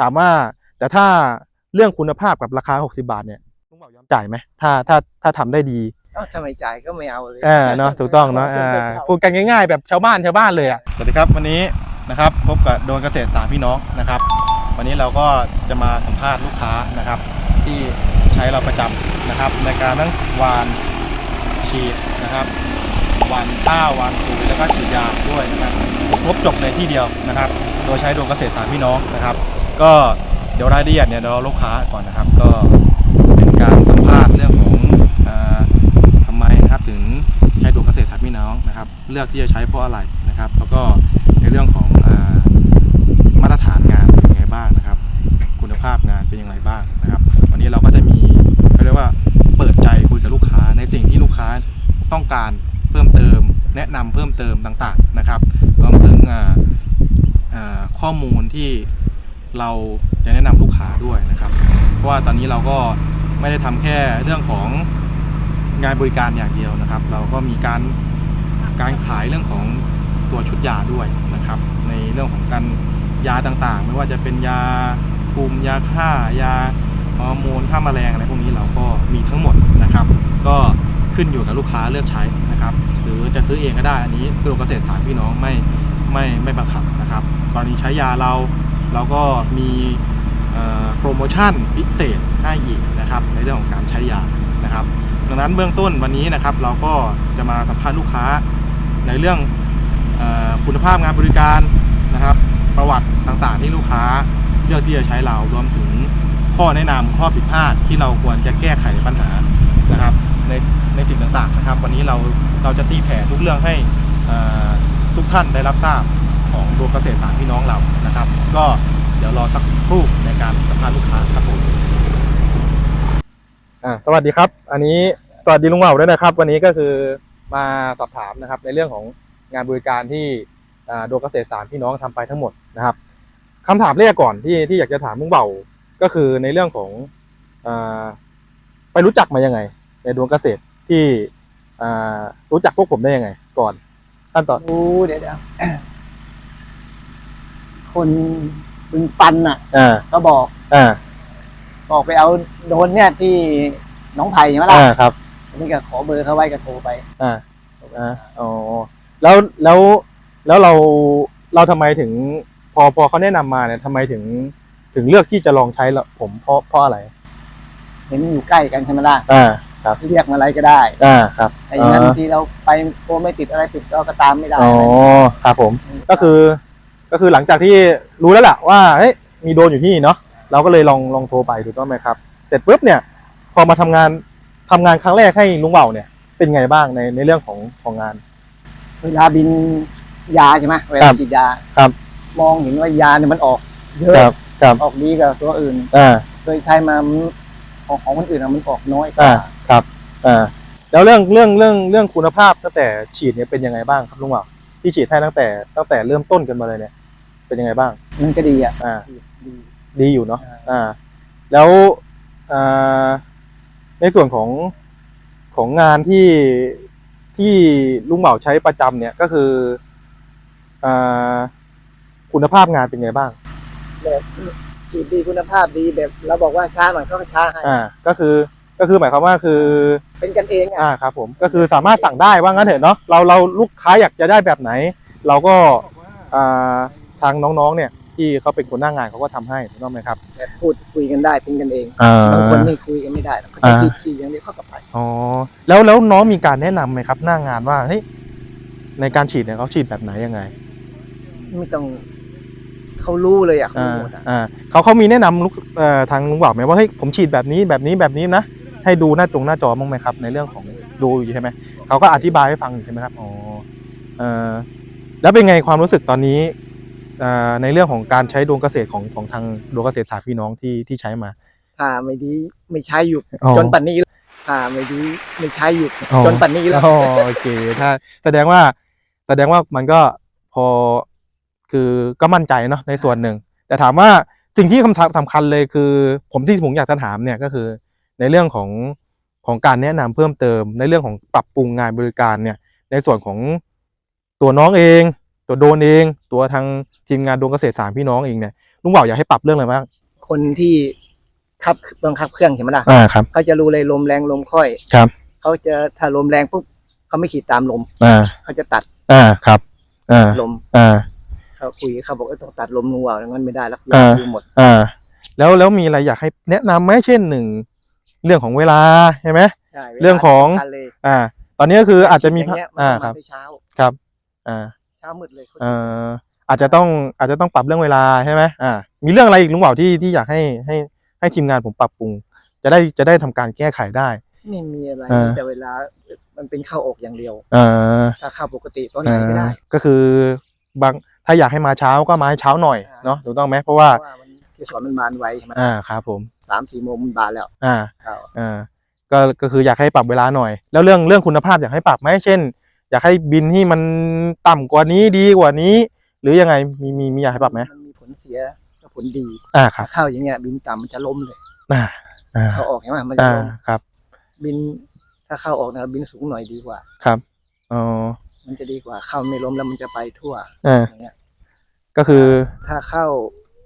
ถามว่าแต่ถ้าเรื่องคุณภาพกับราคา 60 บาทเนี่ยลุงเบายอมจ่ายไหมถ้าถ้าถ้าทำได้ดีเอ้าทำไมจ่ายก็ไม่เอาเลยเออเนาะถูกต้องเนาะอ่าพูดกันง่ายๆ แบบชาวบ้านชาวบ้านเลยอะสวัสดีครับวันนี้นะครับพบกับโดนเกษตรสามพี่น้องนะครับ วันนี้เราก็จะมาสัมภาษณ์ลูกค้านะครับ ที่ใช้เราประจำนะครับ ในการทั้งหวานฉีดนะครับหวานข้าวหวานปุ๋ยแล้วก็ฉีดยาด้วยนะครับครบจบในที่เดียวนะครับ โดยใช้โดนเกษตรสามพี่น้องนะครับ ก็เดี๋ยวรายละเอียดเนี่ยเดี๋ยวเราลูกค้าก่อนนะครับ ก็เป็นการสัมภาษณ์เรื่องของอ่าทำไมนะครับถึงใช้ดวเกษตรสามพี่น้องนะครับ เลือกที่จะใช้เพราะอะไรนะครับ แล้วก็ในเรื่องของอมาตรฐานงานเป็นยังไงบ้างนะครับ คุณภาพงานเป็นยังไงบ้างนะครับ วันนี้เราก็จะมีเขาเรียกว่าเปิดใจคุยกับลูกค้าในสิ่งที่ลูกค้าต้องการเพิ่มเติม แนะนำเพิ่มเติมต่างๆนะครับรวมถึงอ่าอ่าข้อมูลที่ เราจะแนะนำลูกค้าด้วยนะครับ เพราะว่าตอนนี้เราก็ไม่ได้ทำแค่เรื่องของงานบริการอย่างเดียวนะครับ เราก็มีการการขายเรื่องของตัวชุดยาด้วยนะครับ ในเรื่องของการยาต่างๆ ไม่ว่าจะเป็นยาคุมยาฆ่ายาฮอร์โมนฆ่าแมลงอะไรพวกนี้เราก็มีทั้งหมดนะครับ ก็ขึ้นอยู่กับลูกค้าเลือกใช้นะครับ หรือจะซื้อเองก็ได้อันนี้กรมเกษตรสารพี่น้องไม่ไม่ไม่บังคับนะครับ กรณีใช้ยาเรา เราก็มีโปรโมชั่นพิเศษให้อีกนะครับในเรื่องของการใช้ยานะครับ ดังนั้นเบื้องต้นวันนี้นะครับเราก็จะมาสัมภาษณ์ลูกค้าในเรื่องออคุณภาพงานบริการนะครับ ประวัติต่างๆ ที่ลูกค้าเลือกที่จะใช้เรารวมถึงข้อแนะนำข้อผิดพลาดที่เราควรจะแก้ไขปัญหานะครับ ในในสิ่งต่างๆนะครับ วันนี้เราเราจะตีแผ่ทุกเรื่องให้ทุกท่านได้รับทราบ ของดวงเกษตรสารพี่น้องเรานะครับ ก็เดี๋ยวรอสักครู่ในการสัมภาษณ์ลูกค้าครับผมอ่าสวัสดีครับ อันนี้สวัสดีลุงเหว่าด้วยนะครับ วันนี้ก็คือมาสอบถามนะครับ ในเรื่องของงานบริการที่อ่าโดยเกษตรสารพี่น้องทำไปทั้งหมดนะครับคำถามแรกก่อนที่ที่อยากจะถามลุงเบาก็คือในเรื่องของอาไปรู้จักมายังไง ในดวงเกษตรที่อ่ารู้จักพวกผมได้ยังไง ก่อนขั้นตอนรู้เดี๋ยวเดี๋ยว คนบึงปันอะ อ่าก็บอก อ่าบอกไปเอาโดนเนี่ยที่หน้องไผ่ใช่ไหมล่ะอ่าครับนี่ก็ขอเบอร์เขาไว้ก็โทรไปอ่าอ่าอ๋อแล้วแล้วแล้วเราเราทำไมถึง พอพอเขาแนะนำมาเนี่ยทำไมถึงถึงเลือกที่จะลองใช้ละผมเพราะเพราะอะไรเห็นมันอยู่ใกล้กันใช่ไหมล่ะอ่าเรียกมาอะไรก็ได้อ่าครับแต่อย่างนั้นอ่าบางทีเราไปโกไม่ติดอะไรติดก็ก็ตามไม่ได้อ๋อครับผม ก็คือ ก็คือหลังจากที่รู้แล้วล่ะว่าเฮ้ยมีโดรนอยู่ที่นี่เนาะเราก็เลยลองลองโทรไปถูกต้องไหมครับ เสร็จปุ๊บเนี่ยพอมาทำงานทำงานครั้งแรกให้ลุงเบาเนี่ยเป็นไงบ้างในในเรื่องของของงาน เวลาบินยาใช่ไหมเวครัลาบฉีดยาครับ มองเห็นว่ายาเนี่ยมันออกเยอะครับครับออกดีกว่าตัวอื่นอ่าเคยใช้มามันของของคนอื่นอะมันออกน้อยกอ่าว่าครับอ่าแล้วเรื่องเรื่องเรื่องเรื่องคุณภาพตั้งแต่ฉีดเนี่ยเป็นยังไงบ้างครับลุงบ่าว ที่ฉีดให้ตั้งแต่ตั้งแต่เริ่มต้นกันมาเลยเนี่ย เป็นยังไงบ้าง มันก็ดีอะอ่า ดี ดีอยู่เนาะอ่าอ่าแล้วอ่าในส่วนของของงานที่ที่ลุงเหมาใช้ประจำเนี่ยก็คืออ่าคุณภาพงานเป็นไงบ้างแบบฉีดดีคุณภาพดีแบบ เราบอกว่าช้าหน่อยเขาก็ช้าให้อ่า ก็คือ ก็คือหมายความว่าคือเป็นกันเองอะอ่าครับผมก็คือสามารถสั่งได้ว่างั้นเถอะเนาะเราเราลูกค้าอยากจะได้แบบไหน เราก็อ่าทางน้องๆเนี่ยที่เขาเป็นคนหน้างานเขาก็ทำให้ถูกต้องไหมครับแบบพูดคุยกันได้เป็นกันเอง อ่า บางคนนี่คุยกันไม่ได้หรอกเขาจะอ่าฉีดฉีดอย่างเดียวเขาก็ไปอ๋อแล้วแล้วน้องมีการแนะนำไหมครับ หน้างานว่าเฮ้ยในการฉีดเนี่ยเขาฉีดแบบไหนยังไงไม่ต้องเขารู้เลยอะเขาอ่ารู้หมดอะอ่าเขาเขามีแนะนำลูกเอ่อทางลุงบอกไหมว่าเฮ้ยผมฉีดแบบนี้แบบนี้แบบนี้นะ ให้ดูหน้าตรงหน้าจอบ้างไหมครับ ในเรื่องของดูอยู่ใช่ไหมเขาก็อธิบายให้ฟังอยู่ใช่ไหมครับอ๋อเอ่อแล้วเป็นไงความรู้สึกตอนนี้เอ่อในเรื่องของการใช้ดวงเกษตรของของทางดวงเกษตรศาสตร์พี่น้องที่ที่ใช้มาถ้าไม่ดีไม่ใช้อยู่อ๋อจนปันนี้ถ้าไม่ดีไม่ใช้อยู่อ๋อจนปันนี้แล้วอ๋อโอเคถ้าแสดงว่าแสดงว่ามันก็พอคือก็มั่นใจเนาะในส่วนหนึ่ง แต่ถามว่าสิ่งที่คำถามสำคัญเลยคือ ผมที่ผมอยากจะถามเนี่ยก็คือ ในเรื่องของของการแนะนำเพิ่มเติม ในเรื่องของปรับปรุงงานบริการเนี่ยในส่วนของตัวน้องเอง ตัวโดนเอง ตัวทางทีมงานดวงเกษตรสามพี่น้องเองเนี่ยลุงเบาอยากให้ปรับเรื่องอะไรบ้างคนที่ขับบังคับเครื่องเห็นไหมล่ะอ่าครับเขาจะรู้เลยลมแรงลมค่อยครับเขาจะถ้าลมแรงปุ๊บเขาไม่ขีดตามลมอ่าเขาจะตัดอ่าครับอ่าลมอ่าเขาคุยเขาบอกว่าต้องตัดลมงูอะงั้นไม่ได้แล้วอ่าดูหมดอ่าแล้วแล้วมีอะไรอยากให้แนะนำไหมเช่นหนึ่ง เรื่องของเวลาใช่ไหม ใช่วลาเรื่องของ สำคัญเลยอ่า ตอนนี้ก็คืออาจจะมีย่งเงี้ยนอ่าต้องครับไปเช้าครับ อ่า เช้ามืดเลยเอ่ออาจจะต้องอาจจะต้องปรับเรื่องเวลาใช่ไหมอ่า มีเรื่องอะไรอีกลุงเบาที่ที่อยากให้ให้ให้ทีมงานผมปรับปรุง จะได้จะได้ทำการแก้ไขได้ ไม่มีอะไรอ่า แต่เวลามันเป็นเข้าออกอย่างเดียวอ่าถ้าเข้าปกติตอนไหนก็ได้ก็คือบางถ้าอยากให้มาเช้าก็มาให้เช้าหน่อยอ่าเนาะถูกต้องไหมเพราะว่า เพราะว่ามันเกสรมันบานไวใช่ไหมอ่าครับผม สามสี่โมงมันบานแล้วอ่าเข้าอ่าก็ก็คืออยากให้ปรับเวลาหน่อย แล้วเรื่องเรื่องคุณภาพอยากให้ปรับไหมเช่น อยากให้บินที่มันต่ำกว่านี้ดีกว่านี้ หรือยังไงมีมีมีอยากให้ปรับไหมมันมีผลเสียกับผลดีอ่าครับเข้าอย่างเงี้ย บินต่ำมันจะล้มเลยอ่าอ่าเข้าออกเห็นไหมมันจะอ่าล้มครับ บินถ้าเข้าออกนะบินสูงหน่อยดีกว่าครับอ๋อมันจะดีกว่าเข้าไม่ล้มแล้วมันจะไปทั่วอ่าอย่างเงี้ยก็คือ ถ้าเข้า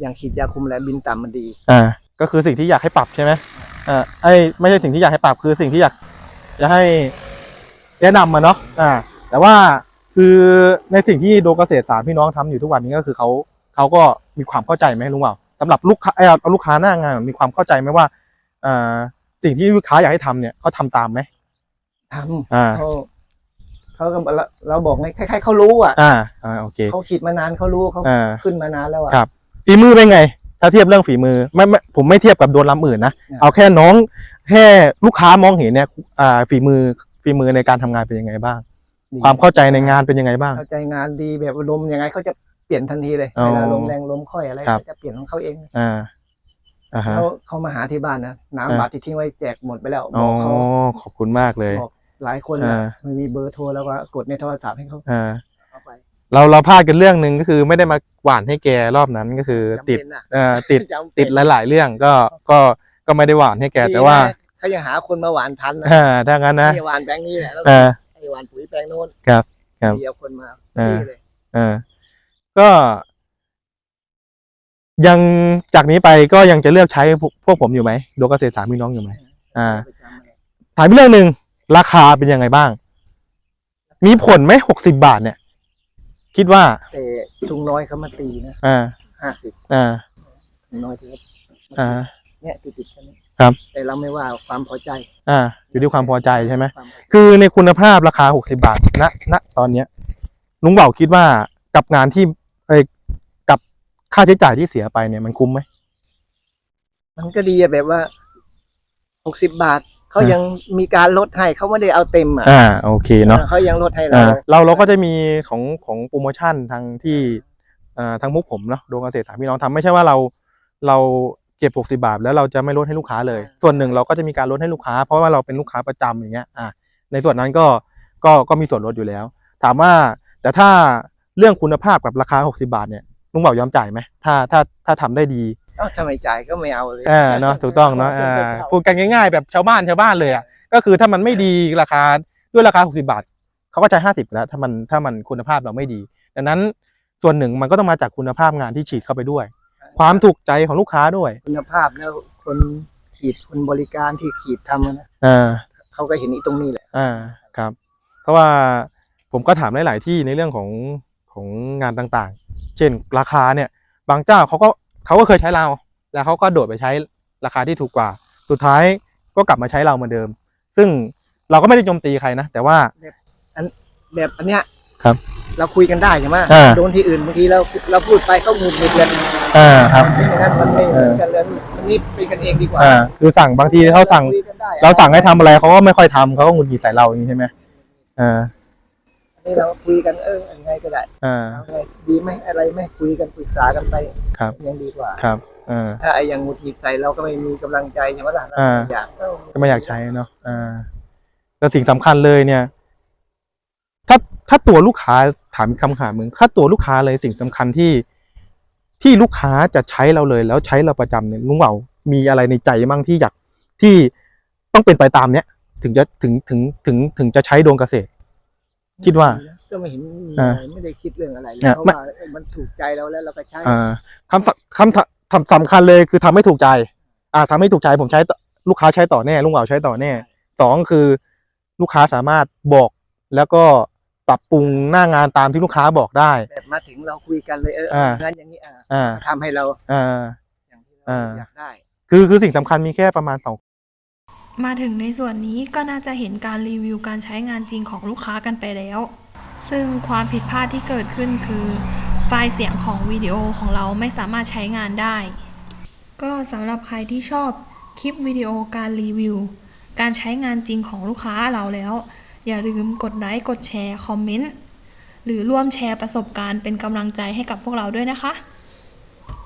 อย่างขีดยาคุมแล้วบินต่ำมันดี อ่า ก็คือสิ่งที่อยากให้ปรับใช่ไหมอ่าไอ้ไม่ใช่สิ่งที่อยากให้ปรับคือสิ่งที่อยากจะให้แนะนำมาเนาะอ่า แต่ว่าคือในสิ่งที่โดเกษตรสามพี่น้องทำอยู่ทุกวันนี้ก็คือเขาเขาก็มีความเข้าใจไหมลุงเปล่าสำหรับลูกค้าเอ้ยเอาลูกค้าหน้างานมีความเข้าใจไหมว่าอ่าสิ่งที่ลูกค้าอยากให้ทำเนี่ยเขาทำตามไหมทอ่าำเขาเขาก็เราเราบอกไงคล้ายๆเขารู้อะ อ่า อ่า โอเค เขาขีดมานานเขารู้เขาอ่าขึ้นมานานแล้วอะครับฝีมือเป็นไง ถ้าเทียบเรื่องฝีมือไม่ไม่ผมไม่เทียบกับโดนลำอื่นนะอ่าเอาแค่น้องแค่ลูกค้ามองเห็นเนี่ยอ่าฝีมือฝีมือในการทำงานเป็นยังไงบ้าง ดีความเข้าใจในงานเป็นยังไงบ้าง เข้าใจงานดีแบบลมยังไงเขาจะเปลี่ยนทันทีเลยอ๋อเวลาลมแรงลมค่อยอะไรครับ เขาจะเปลี่ยนของเขาเองอ่าอ่าฮะเขาเขามาหาที่บ้านนะอ่า น้ำบัตรที่ทิ้งไว้แจกหมดไปแล้วบอ๋ออกเขาขอบคุณมากเลย บอกหลายคนอ่านะไม่มีเบอร์โทรแล้วก็กดในโทรศัพท์ให้เขาอ่าเอา ไปเราเราพลาดกันเรื่องหนึ่งก็คือไม่ได้มาหวานให้แกรอบนั้นก็คือจำติดเป็นนะเอ่อติดจำเป็นติดหลาย ๆ เรื่องก็ก็ก็ไม่ได้หวานให้แกแต่ว่าดีนะเขายังหาคนมาหวานทันนะอ่าถ้างั้นนะนี่หวานแปลงนี้แหละแล้วอ่าไอ้หวานปุ๋ยแปลงโน้นครับครับเดียวคนมาอ่าดีเลยอ่าก็ยังจากนี้ไปก็ยังจะเลือกใช้พวกพวกผมอยู่ไหมโดเกษตรสามพี่น้องอยู่ไหมอ่า ไปจำมาเลยถามอีกเรื่องหนึ่งราคาเป็นยังไงบ้าง มีผลไหมหกสิบาทเนี่ย คิดว่า แต่ทุงน้อยเขามาตีนะอ่า ห้าสิบอ่าทุงน้อยที่เขาอ่าเนี่ยติดติดๆกันเนี่ยครับ แต่เราไม่ว่าความพอใจอ่า อยู่ที่ความพอใจใช่ไหม ความพอใจคือในคุณภาพราคาหกสิบาท ณ ณ ตอนเนี้ยลุงเบาคิดว่ากับงานที่เอยกับค่าใช้จ่ายที่เสียไปเนี่ยมันคุ้มไหม มันก็ดีอะแบบว่าหกสิบบาท เขาอ่ายัยังมีการลดให้เขาไม่ได้เอาเต็มอะอ่าโอเคเนาะเขายังลดให้เราอ่าเราเราก็จะมีของของโปรโมชั่นทางที่อ่าทางมุกผมเนาะโดงเกษตรสามพี่น้องทำไม่ใช่ว่าเราเราเก็บ60บาทแล้วเราจะไม่ลดให้ลูกค้าเลย ส่วนหนึ่งเราก็จะมีการลดให้ลูกค้า เพราะว่าเราเป็นลูกค้าประจำอย่างเงี้ยอ่าในส่วนนั้นก็ก็ก็มีส่วนลดอยู่แล้ว ถามว่าแต่ถ้าเรื่องคุณภาพกับราคา 60 บาทเนี่ยลุงเบายอมจ่ายไหมถ้าถ้าถ้าทำได้ดี เอ้าทำไมจ่ายก็ไม่เอาเลยอ่าเนาะถูกต้องเนาะอ่าพูดกันง่ายๆ แบบชาวบ้านชาวบ้านเลยอะก็คือถ้ามันไม่ดีราคาด้วยราคา 60 บาทเขาก็ใช้50แล้วถ้ามันถ้ามันคุณภาพเราไม่ดี ดังนั้นส่วนหนึ่งมันก็ต้องมาจากคุณภาพงานที่ฉีดเข้าไปด้วย ความถูกใจของลูกค้าด้วย คุณภาพแล้วคนขีดคนบริการที่ขีดทำอะนะอ่าเขาก็เห็นอีตรงนี้แหละอ่าครับ เพราะว่าผมก็ถามหลาย ๆ ที่ในเรื่องของของงานต่างๆ เช่นราคาเนี่ย บางเจ้าเขาก็ เขาก็เคยใช้เรา แล้วเขาก็โดดไปใช้ราคาที่ถูกกว่า สุดท้ายก็กลับมาใช้เราเหมือนเดิม ซึ่งเราก็ไม่ได้โจมตีใครนะ แต่ว่าแบบอันเนี้ยครับ เราคุยกันได้ใช่ไหมอ่า โดนที่อื่นบางทีเราเราพูดไปเขาหงุดหงิดกันอ่าครับเป็นอย่างนั้นมันไม่เออเหมือนกันเลยมันนี่เป็นกันเองดีกว่าอ่า คือสั่งบางทีเขาสั่ง คุยกันได้เราสั่งให้ทำอะไรเขาก็ไม่ค่อยทำเขาก็หงุดหงิดใส่เราอย่างนี้ใช่ไหมอ่าอั นนี่เราคุยกันเออยังไงก็ได้อ่าเอาไงดีไหมอะไรไหมคุยกันปรึกษากันไปครับยังดีกว่า ครับอ่า ถ้าไอ้อยังหงุดหงิดใส่เราก็ไม่มีกำลังใจใช่ไหมล่ะเราอ่า อยากเอ้าก็ไม่อยากใช้เนาะอ่าแต่สิ่งสำคัญเลยเนี่ย ถ้าถ้าตัวลูกค้าถามอีกคำถามหนึ่งถ้าตัวลูกค้าเลยสิ่งสำคัญที่ที่ลูกค้าจะใช้เราเลย แล้วใช้เราประจำเนี่ยลุงเหว่ามีอะไรในใจบ้างที่อยากที่ต้องเป็นไปตามเนี้ยถึงจะถึงถึงถึงถึงจะใช้โดนเกษตร คิดว่า ก็ไม่เห็นมีอ่าอะไรไม่ได้คิดเรื่องอะไรเลยเนี่ยเพราะไม่ว่าเออมันถูกใจเราแล้วเราก็ใช้อ่าคำสคำคำสำคัญเลยคือทำให้ถูกใจ อ่าทำให้ถูกใจผมใช้ต่อลูกค้าใช้ต่อแน่ลุงเหวาใช้ต่อแน่สองคือ ลูกค้าสามารถบอกแล้วก็ปรับปรุงหน้างานตามที่ลูกค้าบอกได้ แบบมาถึงเราคุยกันเลยเอออ่า งั้นอย่างนี้อ่าอ่าทำให้เราอ่า อย่างที่เราอ่า อยากได้ คือคือสิ่งสำคัญมีแค่ประมาณสอง มาถึงในส่วนนี้ก็น่าจะเห็นการรีวิวการใช้งานจริงของลูกค้ากันไปแล้ว ซึ่งความผิดพลาดที่เกิดขึ้นคือ ไฟล์เสียงของวิดีโอของเราไม่สามารถใช้งานได้ ก็สำหรับใครที่ชอบคลิปวิดีโอการรีวิว การใช้งานจริงของลูกค้าเราแล้ว อย่าลืมกดไลค์กดแชร์คอมเมนต์หรือร่วมแชร์ประสบการณ์เป็นกำลังใจให้กับพวกเราด้วยนะคะ